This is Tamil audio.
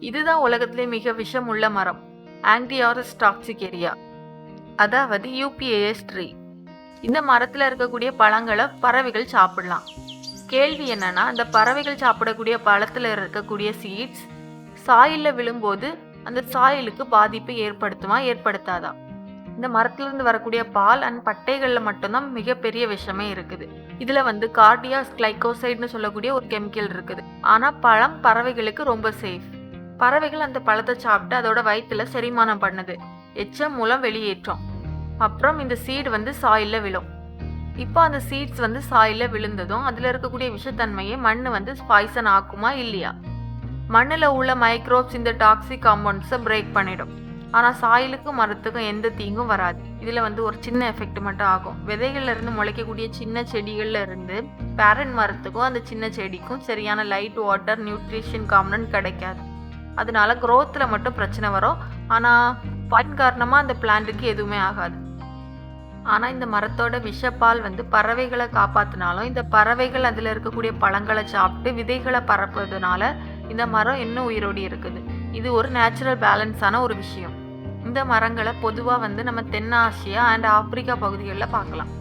இதுதான் உலகத்திலே மிக விஷம் உள்ள மரம் ஆங்கியாரஸ் டாக்சிகேரியா அதாவது யூபிஏஎஸ் ட்ரீ இந்த மரத்தில் இருக்கக்கூடிய பழங்களை பறவைகள் சாப்பிடலாம். கேள்வி என்னன்னா அந்த பறவைகள் சாப்பிடக்கூடிய பழத்தில் இருக்கக்கூடிய சீட்ஸ் சாயிலில் விழும்போது அந்த சாயிலுக்கு பாதிப்பை ஏற்படுத்துமா ஏற்படுத்தாதா? இந்த மரத்திலிருந்து வரக்கூடிய பால் அண்ட் பட்டைகளில் மட்டும்தான் மிகப்பெரிய விஷமே இருக்குது. இதில் வந்து கார்டியாஸ் கிளைகோசைட்னு சொல்லக்கூடிய ஒரு கெமிக்கல் இருக்குது. ஆனால் பழம் பறவைகளுக்கு ரொம்ப சேஃப் பறவைகள் அந்த பழத்தை சாப்பிட்டு அதோட வயிற்றுல செரிமானம் பண்ணுது. எச்சம் மூலம் வெளியேற்றும். அப்புறம் இந்த சீடு வந்து சாயிலில் விழும். இப்போ அந்த சீட்ஸ் வந்து சாயிலில் விழுந்ததும் அதில் இருக்கக்கூடிய விஷத்தன்மையை மண் வந்து பாய்சன் ஆக்குமா இல்லையா? மண்ணில் உள்ள மைக்ரோப்ஸ் இந்த டாக்ஸிக் காம்பவுண்ட்ஸை பிரேக் பண்ணிடும். ஆனால் சாயிலுக்கும் மரத்துக்கும் எந்த தீங்கும் வராது. இதில் வந்து ஒரு சின்ன எஃபெக்ட் மட்டும் ஆகும். விதைகள்லேருந்து முளைக்கக்கூடிய சின்ன செடிகள்ல இருந்து பேரண்ட் மரத்துக்கும் அந்த சின்ன செடிக்கும் சரியான லைட் வாட்டர் நியூட்ரிஷன் காம்பனன்ட் கிடைக்காது. அதனால குரோத்தில் மட்டும் பிரச்சனை வரும். ஆனால் பயன் காரணமாக அந்த பிளான்ட்டுக்கு எதுவுமே ஆகாது. ஆனால் இந்த மரத்தோட விஷப்பால் வந்து பறவைகளை காப்பாற்றினாலும் இந்த பறவைகள் அதில் இருக்கக்கூடிய பழங்களை சாப்பிட்டு விதைகளை பரப்புறதுனால இந்த மரம் இன்னும் உயிரோடி இருக்குது. இது ஒரு நேச்சுரல் பேலன்ஸான ஒரு விஷயம். இந்த மரங்களை பொதுவாக வந்து நம்ம தென்னாசியா அண்ட் ஆப்பிரிக்கா பகுதிகளில் பார்க்கலாம்.